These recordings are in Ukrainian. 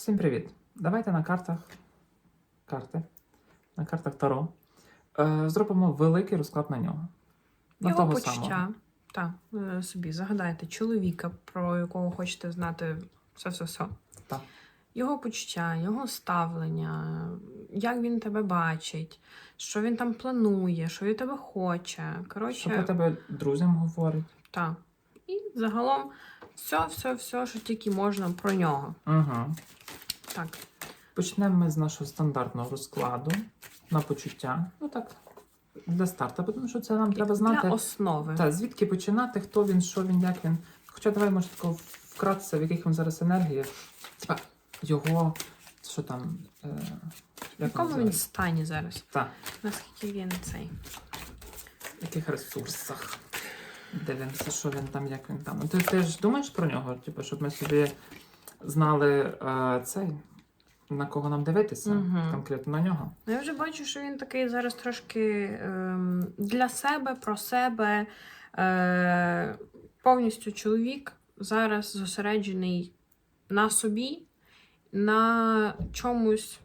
Всім привіт! Давайте на картах карти. На картах Таро. Е, зробимо великий розклад на нього. На Його того почуття. самого. Так, е, собі загадайте чоловіка, про якого хочете знати все-все-все. Так. Його почуття, його ставлення, як він тебе бачить, що він там планує, що від тебе хоче. Що про тебе друзям говорить. так. І загалом все, все, все, що тільки можна про нього. Угу. Так. Почнемо ми з нашого стандартного розкладу на почуття. Ну так, для старту, тому що це нам треба знати. Для основи. Та, звідки починати, хто він, що він, як він. Хоча давай може тако вкратце, в яких він зараз енергіях. Типа його, що там. Е, В як якому він стані зараз? Так, Наскільки він цей? в яких ресурсах. Дивимося, що він там, як він там. Ти, ти ж думаєш про нього, типу, щоб ми собі знали е, цей, на кого нам дивитися, Мгм. конкретно на нього. Ну, Я вже бачу, що він такий зараз трошки ем, для себе, про себе. Е, повністю чоловік зараз зосереджений на собі, на чомусь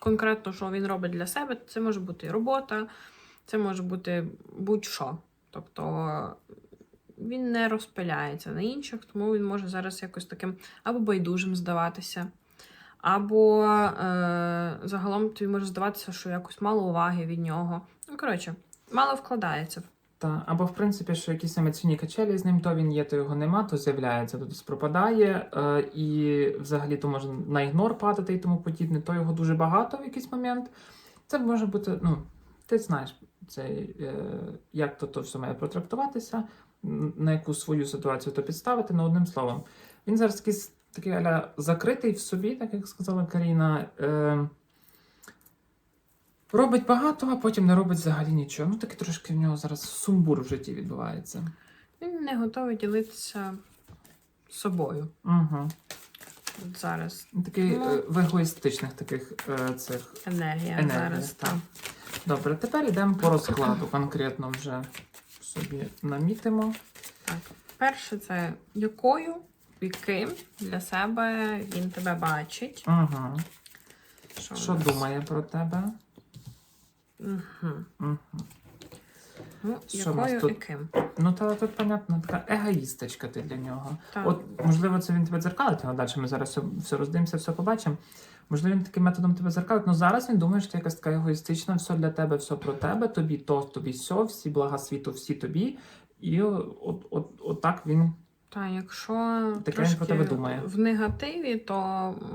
конкретно, що він робить для себе. Це може бути робота, це може бути будь-що. Тобто він не розпиляється на інших, тому він може зараз якось таким або байдужим здаватися. Або е, загалом тобі може здаватися, що якось мало уваги від нього. Ну, коротше, мало вкладається. Та, або, в принципі, що якісь емоційні качелі з ним, то він є, то його нема, то з'являється, то десь пропадає. Е, і взагалі то може на ігнор падати і тому подібне, то його дуже багато в якийсь момент. Це може бути, ну, ти знаєш, цей, е, як то, то все має протрактуватися, на яку свою ситуацію то підставити, ну, одним словом. Він зараз якийсь такий аля закритий в собі, так як сказала Каріна. Е, Робить багато, а потім не робить взагалі нічого. Ну, таки трошки в нього зараз сумбур в житті відбувається. Він не готовий ділитися собою Угу. От зараз. Такий Ну. е, в егоїстичних таких е, цих. Енергія, Енергія, зараз. так. Добре, тепер йдемо по розкладу. Конкретно вже собі намітимо. так. Перше, це якою, яким для себе він тебе бачить. Угу. Що, Що нас? думає про тебе? Угу. Угу. Ну, Що в нас якою тут? і ким. Ну, та тут, понятно, така егоїсточка ти для нього. Так. От, можливо, це він тебе дзеркалить, але далі ми зараз все, все роздивимося, все побачимо. Можливо, він таким методом тебе дзеркалить, але зараз він думає, що ти якась така егоїстична, все для тебе, все про тебе, тобі то, тобі сьо, всі блага світу, всі тобі. І от, от, от так він. Та, якщо Таке трошки про тебе думає. в негативі, то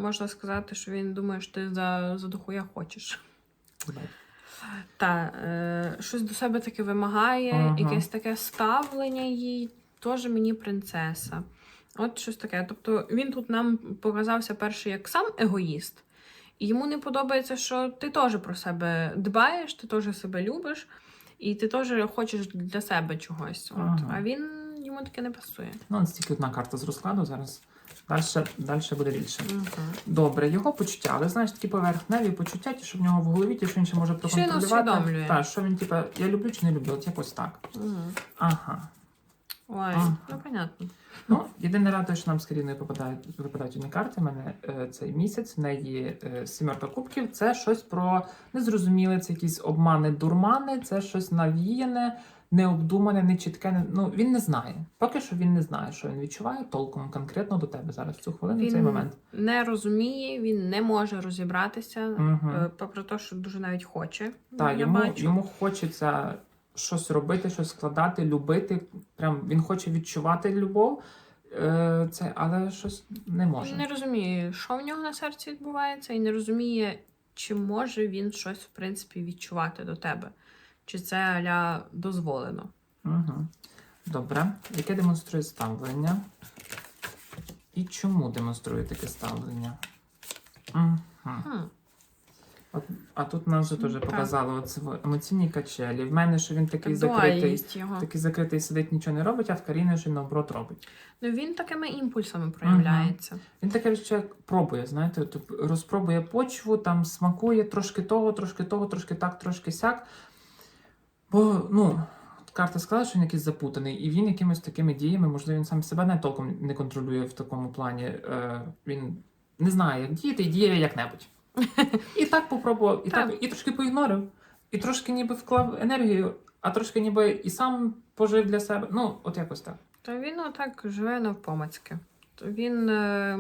можна сказати, що він думає, що ти за, за дохуя хочеш. Та е, щось до себе таке вимагає, Ага. якесь таке ставлення їй, теж мені принцеса. От щось таке. Тобто він тут нам показався перший як сам егоїст, і йому не подобається, що ти теж про себе дбаєш, ти теж себе любиш, і ти теж хочеш для себе чогось. От. Ага. А він йому таке не пасує. Ну, це тільки одна карта з розкладу зараз. Далі, далі буде більше. Угу. Добре, його почуття, але знаєш, такі поверхневі почуття, ті, що в нього в голові, ті, що він ще може Що він проконтролювати. усвідомлює. Так, що він, типа, я люблю чи не люблю, от якось так. Угу. Ага. Ой, Ага. ну понятно. Ну, єдине радує, що нам з Каріною попадають, випадають одні карти. У мене е, цей місяць, в неї е, сімерка кубків. Це щось про незрозуміле, це якісь обмани, дурмани, це щось навіяне, необдумане, нечітке. Не, ну, він не знає. Поки що він не знає, що він відчуває толком конкретно до тебе зараз в цю хвилину, в цей момент. не розуміє, він не може розібратися, е, попри те, що дуже навіть хоче. Так, я йому, бачу. йому хочеться щось робити, щось складати, любити. Прям він хоче відчувати любов, е, це, але щось не може. Він не розуміє, що в нього на серці відбувається, і не розуміє, чи може він щось, в принципі, відчувати до тебе. Чи це аля дозволено. Угу. Добре. Яке демонструє ставлення? І чому демонструє таке ставлення? Угу. Хм. От, а тут нам вже теж показали оці емоційні качелі. В мене, що він такий закритий, його. такий закритий сидить, нічого не робить, а в Каріни що він наоборот робить. Ну він такими імпульсами проявляється. Він таке ще пробує, знаєте, от розпробує почву, там смакує трошки того, трошки того, трошки так, трошки сяк. Бо, ну, карта сказала, що він якийсь запутаний, і він якимись такими діями, можливо, він сам себе не толком не контролює в такому плані. Е, він не знає, як діяти, і діє як-небудь. І так попробував, і Так. так, і трошки поігнорив, і трошки ніби вклав енергію, а трошки ніби і сам пожив для себе. Ну, от якось так. То він отак живе навпомацьки. То він, е,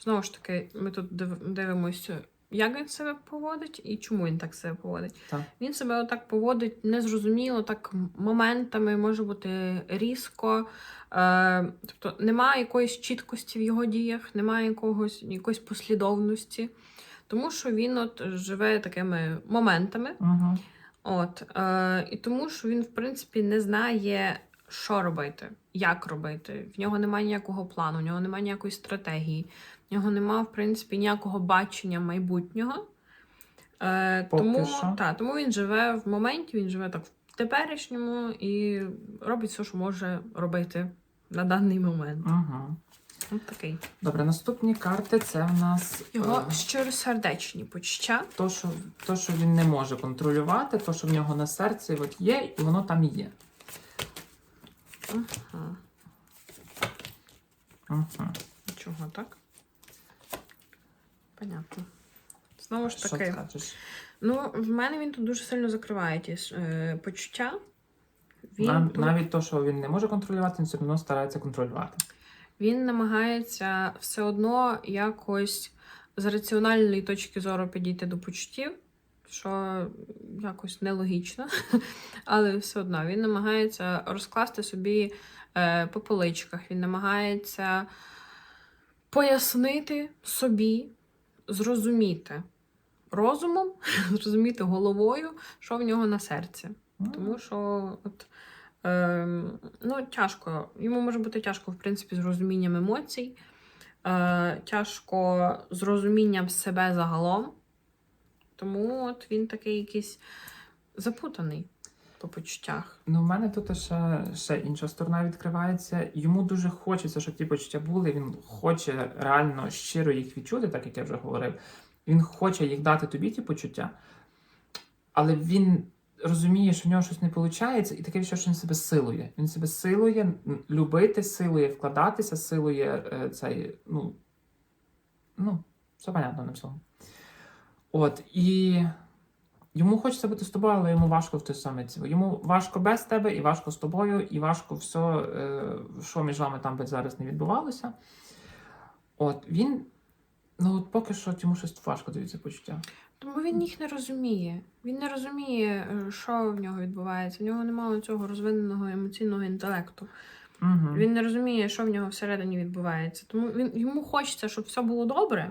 знову ж таки, ми тут дивимося, як він себе поводить і чому він так себе поводить. Так. Він себе отак поводить незрозуміло, так моментами може бути різко. Е, тобто немає якоїсь чіткості в його діях, немає якогось, якоїсь послідовності. Тому що він от живе такими моментами, Угу. От, е, і тому, що він, в принципі, не знає, що робити, як робити. В нього немає ніякого плану, в нього немає ніякої стратегії, в нього немає, в принципі, ніякого бачення майбутнього. Е, тому, та, тому він живе в моменті, він живе так в теперішньому і робить все, що може робити на даний момент. Угу. От такий. Добре, наступні карти це в нас Його е, щиросердечні почуття. то, що, то, що він не може контролювати, то, що в нього на серці от є, і воно там є. Ага. Угу. Чого так? Понятно. Знову ж таки, ну, в мене він тут дуже сильно закриває ті е, почуття. Він, Нав- тут- Навіть то, що він не може контролювати, він все одно старається контролювати. Він намагається все одно якось з раціональної точки зору підійти до почуттів, що якось нелогічно, але все одно він намагається розкласти собі е, по поличках, він намагається пояснити собі, зрозуміти розумом, зрозуміти головою, що в нього на серці. Тому що от, ну, тяжко. Йому може бути тяжко, в принципі, з розумінням емоцій, е, тяжко з розумінням себе загалом. Тому от він такий якийсь запутаний по почуттях. Ну, в мене тут ще, ще інша сторона відкривається. Йому дуже хочеться, щоб ті почуття були. Він хоче реально щиро їх відчути, так як я вже говорив. Він хоче їх дати тобі, ті почуття, але він розуміє, що в нього щось не виходить, і таке відчуття, що він себе силує. Він себе силує любити, силує вкладатися, силує е, цей, ну, ну, все понятно ним словом. От, і Йому хочеться бути з тобою, але йому важко в той самий ці- Йому важко без тебе, і важко з тобою, і важко все, е, що між вами там би зараз не відбувалося. От він, ну от поки що йому щось важко дається почуття. Тому він їх не розуміє. Він не розуміє, е, що в нього відбувається. В нього немає цього розвиненого емоційного інтелекту. Угу. Він не розуміє, що в нього всередині відбувається. Тому він йому хочеться, щоб все було добре,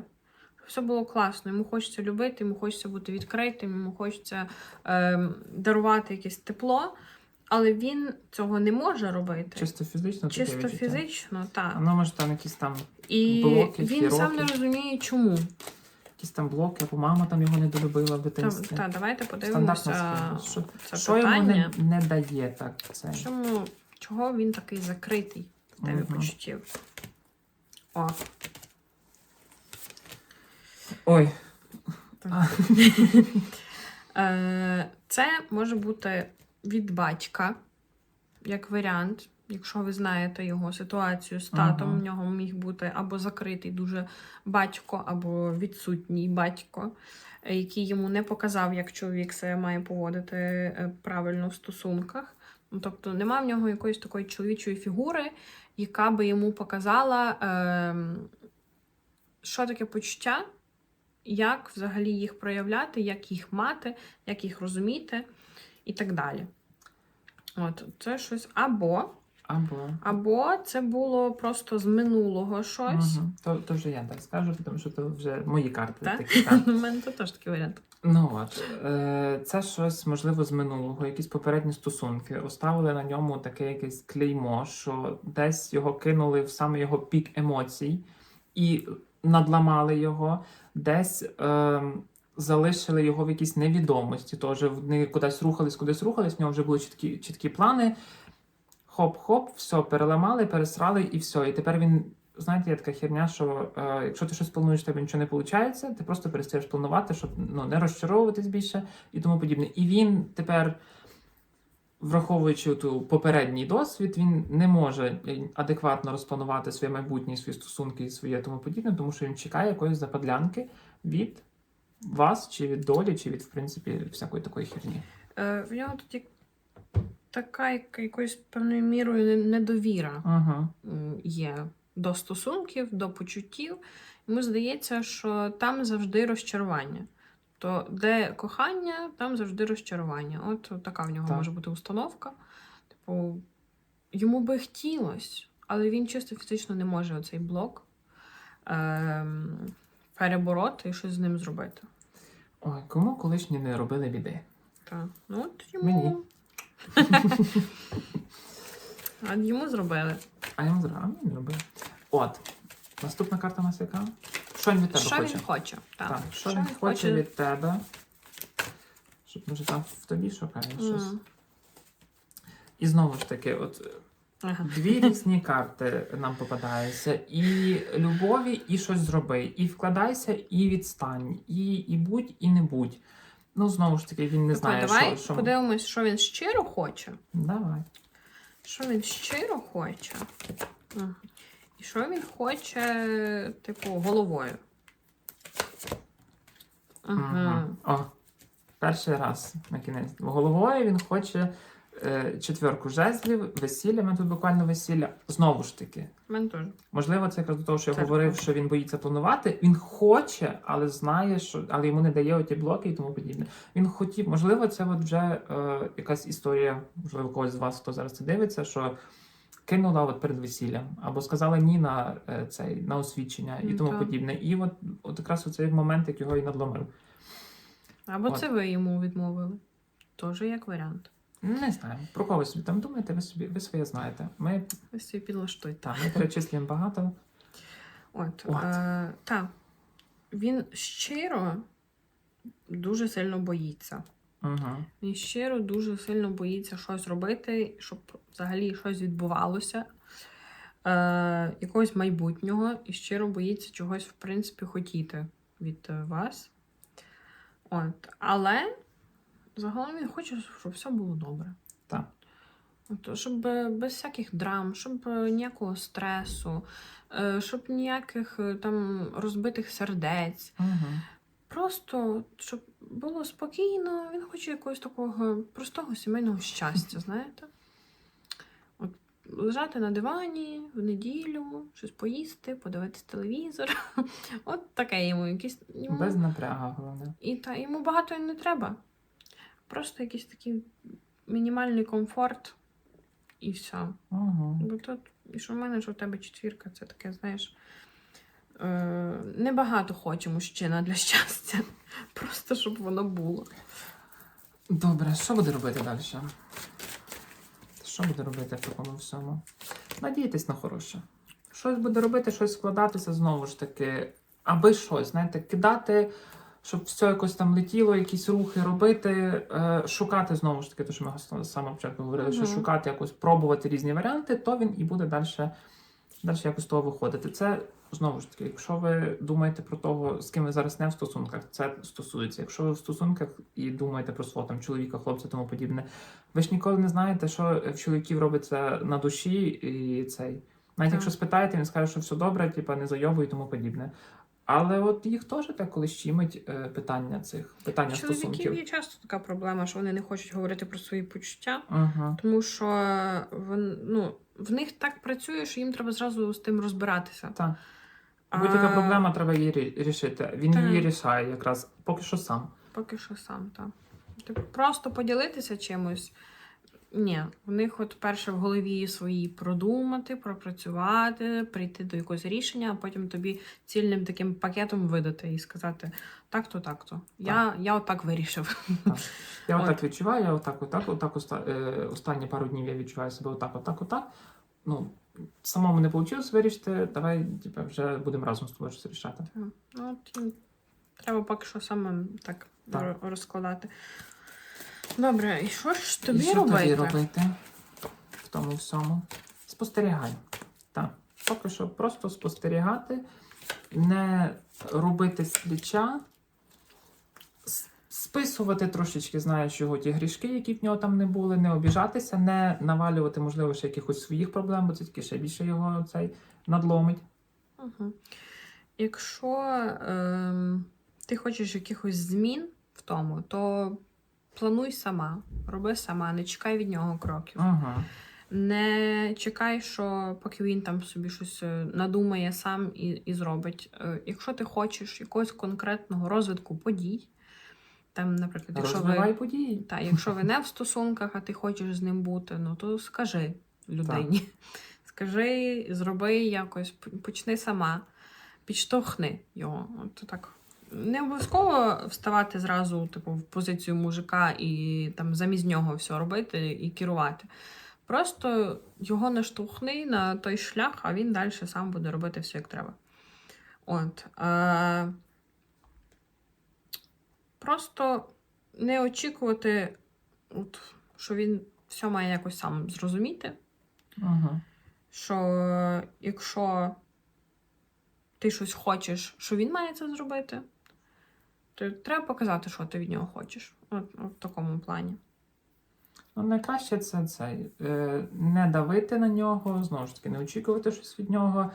щоб все було класно. Йому хочеться любити, йому хочеться бути відкритим, йому хочеться е, дарувати якесь тепло, але він цього не може робити. Чисто фізично Чисто відчуття. фізично, так. Ну, може там якісь там, І блоки, він сам не розуміє, чому. Якісь там блоки, або мама там його не долюбила в дитинстві. та, давайте подивимося. Що, це що йому не, не дає так це? Чому, чого він такий закритий в темі Мгм. почуттів? О, Ой. Е, Це може бути від батька, як варіант, якщо ви знаєте його ситуацію з татом, Ага. в нього міг бути або закритий дуже батько, або відсутній батько, е, який йому не показав, як чоловік себе має поводити е, правильно в стосунках. Ну, Тобто нема в нього якоїсь такої чоловічої фігури, яка би йому показала, ем, що таке почуття, як взагалі їх проявляти, як їх мати, як їх розуміти і так далі. От, це щось або, або. або це було просто з минулого щось. Угу. То, то вже я так скажу, тому що то вже мої карти Так? такі. Так. У мене тут теж такий варіант. Ну от, е, це щось можливо з минулого, якісь попередні стосунки. Оставили на ньому таке якесь клеймо, що десь його кинули в саме його пік емоцій і надламали його, десь е, залишили його в якійсь невідомості. Теж вони кудись рухались, кудись рухались, в нього вже були чіткі, чіткі плани. Хоп-хоп, все, переламали, пересрали і все. І тепер він. Знаєте, є така херня, що е, якщо ти щось плануєш, тебе нічого не виходить, ти просто перестаєш планувати, щоб ну, не розчаровуватись більше і тому подібне. І він тепер враховуючи ту попередній досвід, він не може е, адекватно розпланувати своє майбутнє, свої стосунки і своє тому подібне, тому що він чекає якоїсь западлянки від вас, чи від долі, чи від, в принципі, всякої такої херні. Е, в нього тут така якоюсь певною мірою недовіра м, є до стосунків, до почуттів. Йому здається, що там завжди розчарування. То де кохання, там завжди розчарування. От така в нього Так. може бути установка. Типу, йому би хотілося, але він чисто фізично не може оцей блок ем, перебороти і щось з ним зробити. Ой, кому колишні не робили біди? Так. Ну, от йому. Мені. А йому зробили. А я зразу а, не робив. От. Наступна карта у нас яка? Що він від тебе що хоче? він хоче? Так, Так, що він хоче від тебе? Щоб може там в тобі шукає щось. М. І знову ж таки, от Ага. дві різні карти нам попадаються. І любові, і щось зроби. І вкладайся, і відстань. І, і будь, і не будь. Ну, знову ж таки, він не Так, знає, давай що. що... подивимось, що він щиро хоче. Давай. Що він щиро хоче. І що він хоче, типу, головою. Ага. Угу. О, перший раз на кінець. Головою він хоче четверку жезлів, весілля. Ми тут буквально весілля. Знову ж таки. Теж. Можливо, це якраз до того, що я говорив, що він боїться планувати. Він хоче, але знає, що але йому не дає оті блоки і тому подібне. Він хотів, можливо, це от вже е, якась історія, можливо, когось з вас, хто зараз це дивиться, що кинула от перед весіллям, або сказала ні на е, цей на освідчення і Ну, тому так. подібне. І от, от якраз оцей момент, як його і надломив. Або От. це ви йому відмовили. Теж як варіант. Не знаю. Про кого ви собі там думаєте, ви собі ви своє знаєте. Ми Ви собі підлаштуйте. там ми перечислюємо багато. От. От. Е, так. Він щиро дуже сильно боїться. Угу. Він щиро дуже сильно боїться щось робити, щоб взагалі щось відбувалося, е, якогось майбутнього, і щиро боїться чогось, в принципі, хотіти від е, вас. От. Але загалом він хоче, щоб все було добре. Так. От, щоб е, без всяких драм, щоб е, ніякого стресу, е, щоб ніяких там розбитих сердець. Угу. Просто щоб було спокійно, він хоче якогось такого простого сімейного щастя, знаєте? От лежати на дивані в неділю, щось поїсти, подивитись телевізор. От таке йому якийсь. Йому... Без напряга, головне. І та, йому багато не треба. Просто якийсь такий мінімальний комфорт і все. Угу. Бо тут, і що в мене, що в тебе четвірка, це таке, знаєш. Е, небагато хоче мужчина для щастя. Просто щоб воно було. Добре, що буде робити далі? Що буде робити в такому всьому? Надіятись на хороше. Щось буде робити, щось складатися знову ж таки, аби щось, знаєте, кидати, щоб все якось там летіло, якісь рухи робити, е, шукати знову ж таки, те, що ми з самого початку говорили, що шукати якось, пробувати різні варіанти, то він і буде далі, далі якось з того виходити. Це знову ж таки, якщо ви думаєте про того, з ким ви зараз не в стосунках, це стосується. Якщо ви в стосунках і думаєте про свого там чоловіка, хлопця, тому подібне, ви ж ніколи не знаєте, що в чоловіків робиться на душі і цей. Навіть Так. якщо спитаєте, він скаже, що все добре, типа не зайобуй і тому подібне. Але от їх теж деколи щимить е, питання цих питання У чоловіків стосунків. є часто така проблема, що вони не хочуть говорити про свої почуття, Угу. тому що вон, ну, в них так працює, що їм треба зразу з тим розбиратися. Так. Будь-яка проблема треба її рі- рішити. Він Так. її рішає якраз поки що сам. Поки що сам, так. Типу, просто поділитися чимось. Ні, в них от перше в голові свої продумати, пропрацювати, прийти до якогось рішення, а потім тобі цільним таким пакетом видати і сказати так-то, так-то. Я, я отак вирішив. Я От. отак відчуваю, я отак, отак, отак оста, е, останні пару днів я відчуваю себе отак, отак, отак. Ну, самому не вийшло вирішити, давай типу, вже будемо разом з тобою щось рішати. Ну, от, треба поки що саме так, Так. розкладати. Добре, і що ж тобі І що робити? тобі робити в тому всьому? Спостерігай. Так. Поки що просто спостерігати, не робити з плеча, с- списувати трошечки, знаєш його ті грішки, які в нього там не були, не обіжатися, не навалювати, можливо, ще якихось своїх проблем, бо це тільки ще більше його цей надломить. Угу. Якщо ем, ти хочеш якихось змін в тому, то плануй сама, роби сама, не чекай від нього кроків. Ага. Не чекай, що поки він там собі щось е, надумає сам і, і зробить. Е, Якщо ти хочеш якогось конкретного розвитку подій, там, наприклад, якщо Розвивай ви, події. та, якщо ви не в стосунках, а ти хочеш з ним бути, ну то скажи людині. Скажи, зроби якось, почни сама, підштовхни його. От так. Не обов'язково вставати зразу, типу, в позицію мужика і там замість нього все робити і керувати. Просто його наштовхни на той шлях, а він далі сам буде робити все як треба. От. Е- просто не очікувати, от, що він все має якось сам зрозуміти. Ага. Що якщо ти щось хочеш, що він має це зробити, треба показати, що ти від нього хочеш. От, от в такому плані. Ну, найкраще це цей. Е, не давити на нього, знову ж таки, не очікувати щось від нього.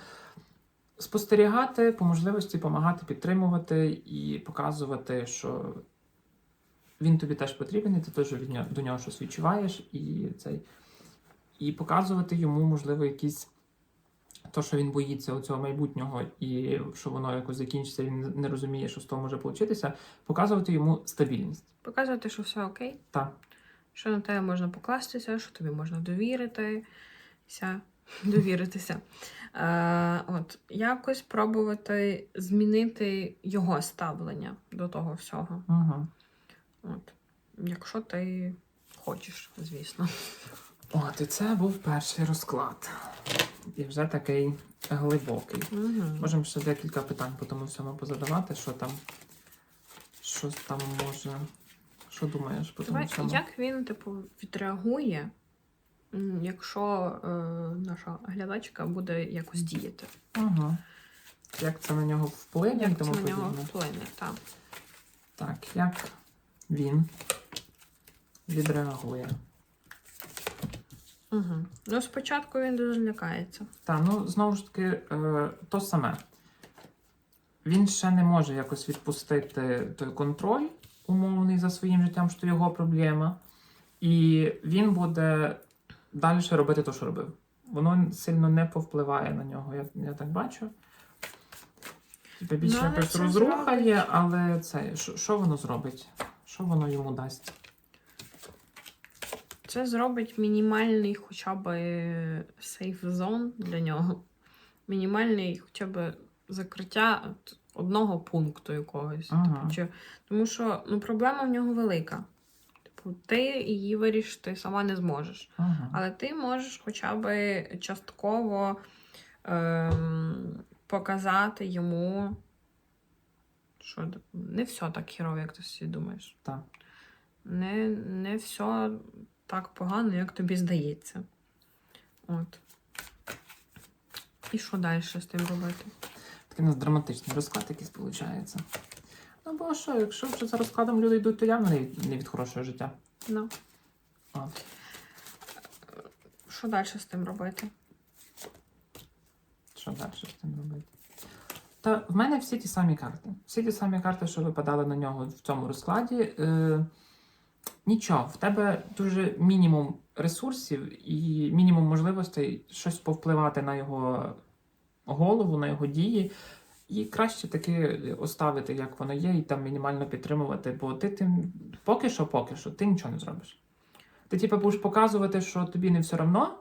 Спостерігати, по можливості допомагати, підтримувати і показувати, що він тобі теж потрібен, і ти теж від нього, до нього щось відчуваєш, і цей. І показувати йому, можливо, якісь то, що він боїться цього майбутнього, і що воно якось закінчиться, він не розуміє, що з того може получитися, показувати йому стабільність. Показувати, що все окей, Так. що на тебе можна покластися, що тобі можна довіритися. довіритися. Е, от, якось пробувати змінити його ставлення до того всього. Угу. От. Якщо ти хочеш, звісно. От, і це був перший розклад. І вже такий глибокий. Угу. Можемо ще декілька питань по тому всьому позадавати, що там, що там може. Що думаєш по тому Давай, всьому? як він, типу, відреагує, якщо е, наша глядачка буде якось діяти? Угу. Як це на нього вплине Як це тому на нього вплине? Так. Так, як він відреагує? Угу. Ну, спочатку він дуже лякається. Та, ну знову ж таки, е, то саме. Він ще не може якось відпустити той контроль умовний за своїм життям, що його проблема. І він буде далі робити те, що робив. Воно сильно не повпливає на нього, я, я так бачу. Типа більше Ну, але якось це розруха зробить. є, але це що воно зробить? Що воно йому дасть? Це зробить мінімальний хоча б сейф зон для нього. Мінімальний хоча б закриття одного пункту якогось. Ага. Типу, чи... Тому що ну, проблема в нього велика. Типу, ти її вирішити сама не зможеш. Ага. Але ти можеш хоча б частково ем, показати йому, що не все так хірово, як ти собі думаєш. Так. Не, не все так погано, як тобі здається. От. І що далі з тим робити? Такий у нас драматичний розклад якийсь виходить. Ну, бо що, якщо вже за розкладом люди йдуть, то явно не від, не від хорошого життя. Ну. От. Що далі з тим робити? Що далі з тим робити? Та в мене всі ті самі карти. Всі ті самі карти, що випадали на нього в цьому розкладі. Е, нічого, в тебе дуже мінімум ресурсів і мінімум можливостей щось повпливати на його голову, на його дії. І краще таки оставити, як воно є, і там мінімально підтримувати, бо ти тим поки що, поки що, ти нічого не зробиш. Ти, типу, будеш показувати, що тобі не все одно.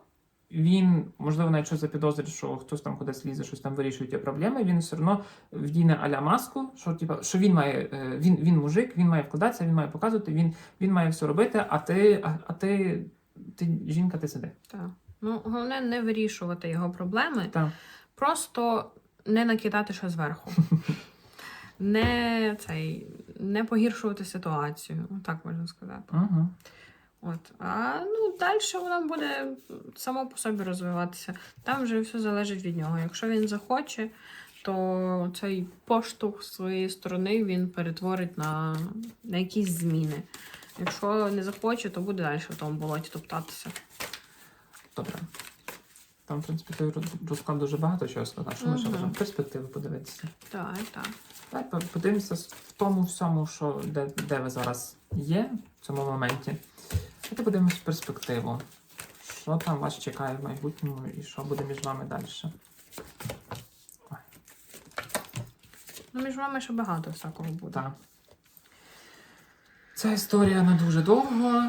Він, можливо, навіть щось запідозрить, що хтось там кудись лізе, щось там вирішує ті проблеми, він все одно вдіне аля маску, що, типу, що він має, е, він, він мужик, він має вкладатися, він має показувати, він, він має все робити, а ти, а, а ти, ти жінка, ти сиди. Так. Ну, головне не вирішувати його проблеми. Так. Просто не накидати ще зверху. Не, цей, не погіршувати ситуацію, так можна сказати. Угу. От. А ну, далі воно буде само по собі розвиватися. Там вже все залежить від нього. Якщо він захоче, то цей поштовх з своєї сторони він перетворить на, на якісь зміни. Якщо не захоче, то буде далі в тому болоті топтатися. Добре. Там, в принципі, той роз- розклад дуже багато чого сказав. Що ми ще можемо перспективи подивитися? Так, так. Давай подивимося в тому всьому, що де, де ви зараз є в цьому моменті. Давайте подивимось перспективу. Що там вас чекає в майбутньому і що буде між вами далі. Ну, між вами ще багато всякого буде. Так. Ця історія не дуже довго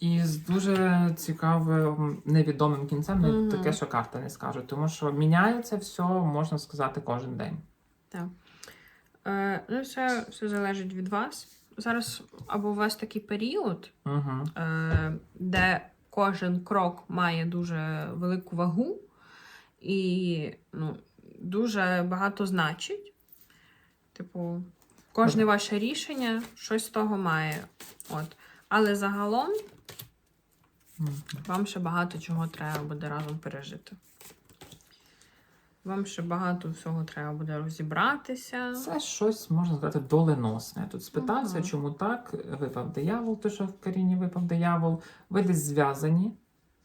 і з дуже цікавим невідомим кінцем, не Мгм. таке, що карта не скаже. Тому що міняється все, можна сказати, кожен день. Так. Е, ну, це все залежить від вас. Зараз або у вас такий період, Угу. е, де кожен крок має дуже велику вагу і ну, дуже багато значить. Типу, кожне ваше рішення щось з того має. От. Але загалом вам ще багато чого треба буде разом пережити. Вам ще багато всього треба буде розібратися. Це щось, можна сказати, доленосне. Тут спитався, Ага. чому так. Випав диявол, то що в корінні випав диявол. Ви десь зв'язані,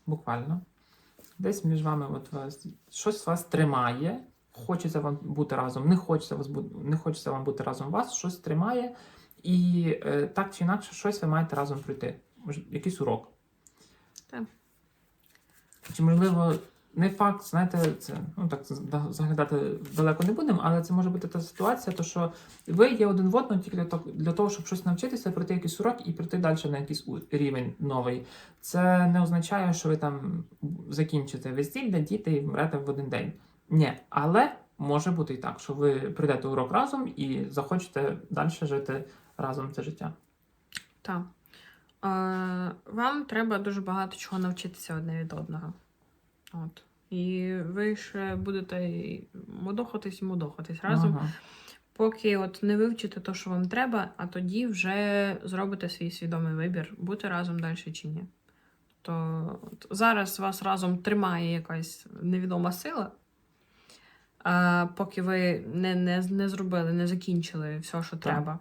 буквально. Десь між вами от вас, щось вас тримає. Хочеться вам бути разом, не хочеться, вас не хочеться вам бути разом вас, щось тримає. І е, так чи інакше, щось ви маєте разом пройти. Якийсь урок. Так. Чи можливо, не факт, знаєте, це ну так заглядати далеко не будемо, але це може бути та ситуація, то що ви є один в одному тільки для того, щоб щось навчитися, пройти якийсь урок і пройти далі на якийсь рівень новий. Це не означає, що ви там закінчите весілля, діти і вмрете в один день. Ні, але може бути і так, що ви прийдете урок разом і захочете далі жити разом це життя. Так. Е, вам треба дуже багато чого навчитися одне від одного. От. І ви ще будете і мудохатись і мудохатись разом, Ага. поки от не вивчите те, що вам треба, а тоді вже зробите свій свідомий вибір, бути разом далі чи ні. То от зараз вас разом тримає якась невідома сила, а, поки ви не, не, не зробили, не закінчили все, що треба.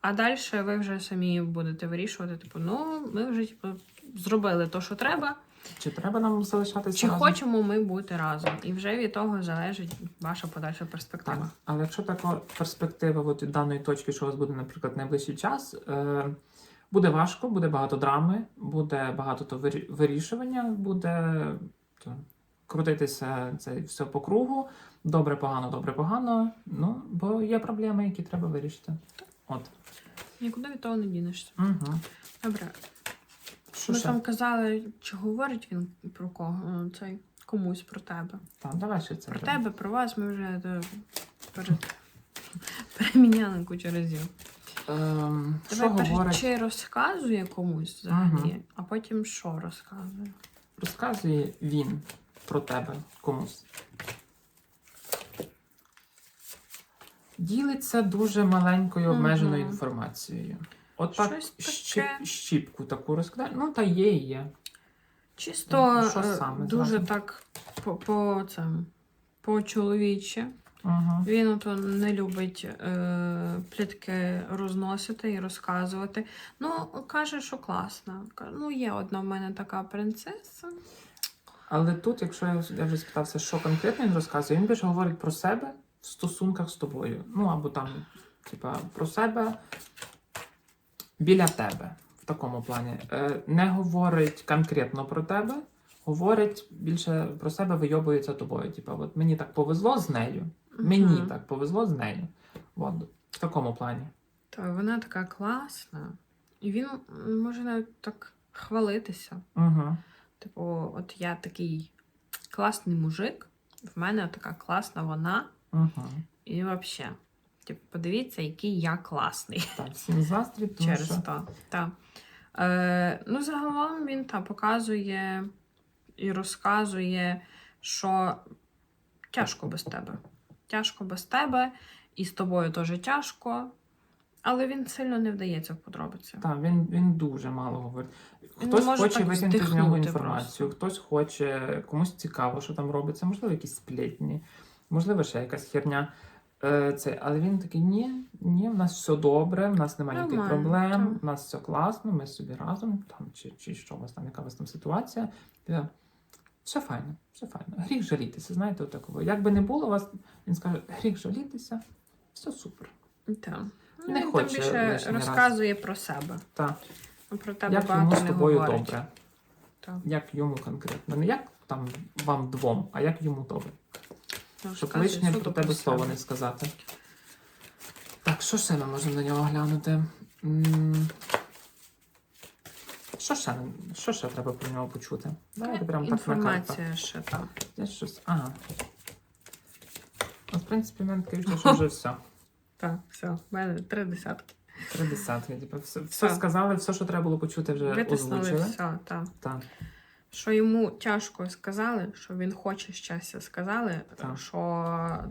А далі ви вже самі будете вирішувати, типу, ну, ми вже типу, зробили те, що треба, Чи треба нам залишатися? чи разом? хочемо ми бути разом. І вже від того залежить ваша подальша Так, перспектива. але якщо така перспектива от від даної точки, що у вас буде, наприклад, найближчий час, е, буде важко, буде багато драми, буде багато то вирішування, буде то, крутитися це все по кругу. Добре, погано, добре, погано. Ну, бо є проблеми, які треба вирішити. От. Нікуди від того не дінешся. Угу. Добре. Що Ми ще? там казали, чи говорить він про кого? Е, Цей комусь про тебе. Так, давай ще це. Про зробимо. тебе, про вас ми вже е, перед... переміняли кучу разів. Ем, що Давай перше, говорить? чи розказує комусь взагалі, Мгм. а потім що розказує? Розказує він про тебе комусь. Ділиться дуже маленькою Мгм. обмеженою інформацією. От так Щось таке. щіп- щіпку таку розкидає. Ну, та є і є. Чисто Ну, що е, саме дуже зразу? так по, по цим. По чоловічі. Угу. Він ото не любить е, плітки розносити і розказувати. Ну, каже, що класно. Каже, Ну, є одна в мене така принцеса. Але тут, якщо я, я вже спитався, що конкретно він розказує, він більше говорить про себе в стосунках з тобою. Ну або там, типа, про себе біля тебе в такому плані. Е, не говорить конкретно про тебе, говорить більше про себе, вийобується тобою. Типа, от мені так повезло з нею, мені Мгм. так повезло з нею. От, в такому плані. То вона така класна. І він може навіть так хвалитися. Угу. Типу, от я такий класний мужик, в мене така класна вона, Угу. і взагалі. Типу, подивіться, який я класний. Так, всім заздрі, тому через що то. Е, ну, загалом він та, показує і розказує, що тяжко без тебе. Тяжко без тебе, і з тобою теж тяжко. Але він сильно не вдається в подробиці. Так, він, він дуже мало говорить. Хтось може хоче витягнути з нього інформацію, хтось хоче, комусь цікаво, що там робиться, можливо, якісь сплетні, можливо, ще якась херня. Е, це, але він такий: ні, ні, в нас все добре, в нас немає ніяких проблем, в нас все класно, ми собі разом, там, чи, чи що у вас там, яка у вас там ситуація. Я, все файно, все файно. Гріх жалітися, знаєте, отакого. Як би не було у вас, він скаже, гріх жалітися, все супер. Так. Ну, Не він хоче більше лишній раз. про себе. Так, Про тебе як йому з тобою говорить. добре. Так. Як йому конкретно. Не як там вам двом, а як йому добре. Щоб Розказує лишнє суто про тебе слово не сказати. Так, що ще ми можемо на нього глянути? Що ще, що ще треба про нього почути? Давайте прямо так на картах. Ще там. Десь щось. Ага. Ну, в принципі, в мене таке відчуття, що вже все. Так, все, в мене три десятки. Три десятки. Типу, все, все сказали, все, що треба було почути, вже Витиснули озвучили. все, так. Так. Що йому тяжко сказали, що він хоче щастя, сказали, Так. що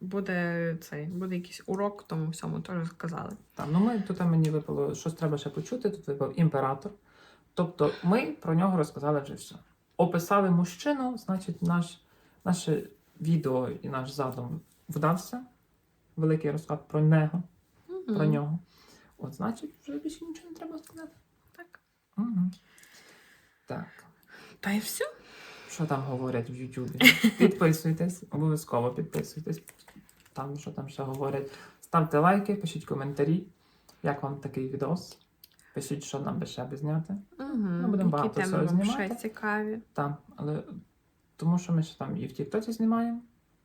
буде цей, буде якийсь урок, тому всьому теж сказали. Так, ну ми тут мені випало, щось треба ще почути. Тут випав імператор. Тобто ми про нього розказали вже все. Описали мужчину, значить, наш, наше відео і наш задум вдався. Великий розклад про нього, про нього. От, значить, вже більше нічого не треба сказати. Так. Угу. Так. Та й все. Що там говорять в Ютубі? Підписуйтесь, обов'язково підписуйтесь. Там що там ще говорять. Ставте лайки, пишіть коментарі. Як вам такий відос? Пишіть, що нам би ще би зняти. Угу. будемо багато всього вам ще знімати. цікаві. Там, але тому що ми ще там і в Тіктоці знімаємо.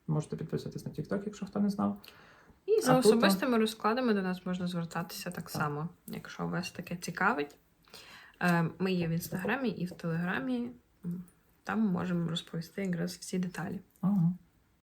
Можете підписатись на Тікток, якщо хто не знав. І за А тут, особистими розкладами до нас можна звертатися так Так. само, якщо вас таке цікавить. Е, Ми є в інстаграмі і в телеграмі. Там можемо розповісти якраз всі деталі. Ага.